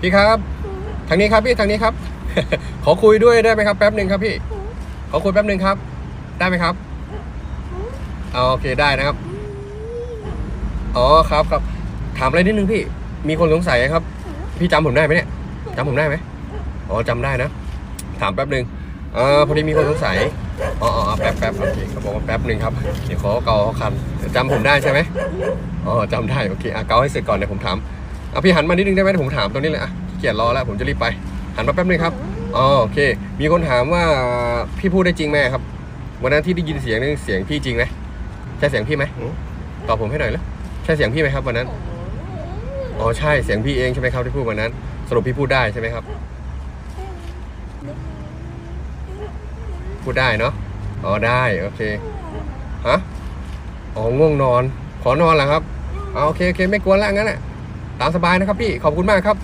พี่ครับทางนี้ครับพี่ทางนี้ครับ ขอคุยด้วยได้ไหมครับแป๊บหนึ่งครับพี่ ขอคุยแป๊บหนึ่งครับ ได้ไหมครับเอาโอเคได้นะครับอ๋อครับครับถามอะไรนิดนึงพี่ มีคนสงสัยครับ พี่จำผมได้ไหมเนี่ยจำผมได้ไหมอ๋อจำได้นะ ถามแป๊บหนึ่งเออพอดีมีคนสงสัยอ๋ออ๋อแป๊บแป๊บโอเคเขาบอกว่าแป๊บหนึ่งครับเดี๋ยวขอเกาคันจำผมได้ใช่ไหมอ๋อจำได้โอเคอะเกาให้เสร็จก่อนเดี๋ยวผมถาม อะพี่หันมานิดนึงได้ไหมผมถามตรงนี้เลยอะเกียจรอแล้วผมจะรีบไปหันมาแป๊บนึงครับอ๋อโอเค มีคนถามว่าพี่พูดได้จริงไหมครับ วันนั้นที่ได้ยินเสียงนี่เสียงพี่จริงไหมใช่เสียงพี่ไหมตอบผมให้หน่อยเลยใช่เสียงพี่ไหมครับวันนั้นอ๋อใช่เสียงพี่เองใช่ไหมครับที่พูดวันนั้น สรุปพี่พูดได้ใช่ไหมครับ พูดได้เนาะอ๋อได้โอเคฮะอ๋อง่วงนอน ขอนอนเหรอครับอ๋อโอเคโอเคไม่กวนล้วงั้นแหละ ตามสบายนะครับพี่ขอบคุณมากครับ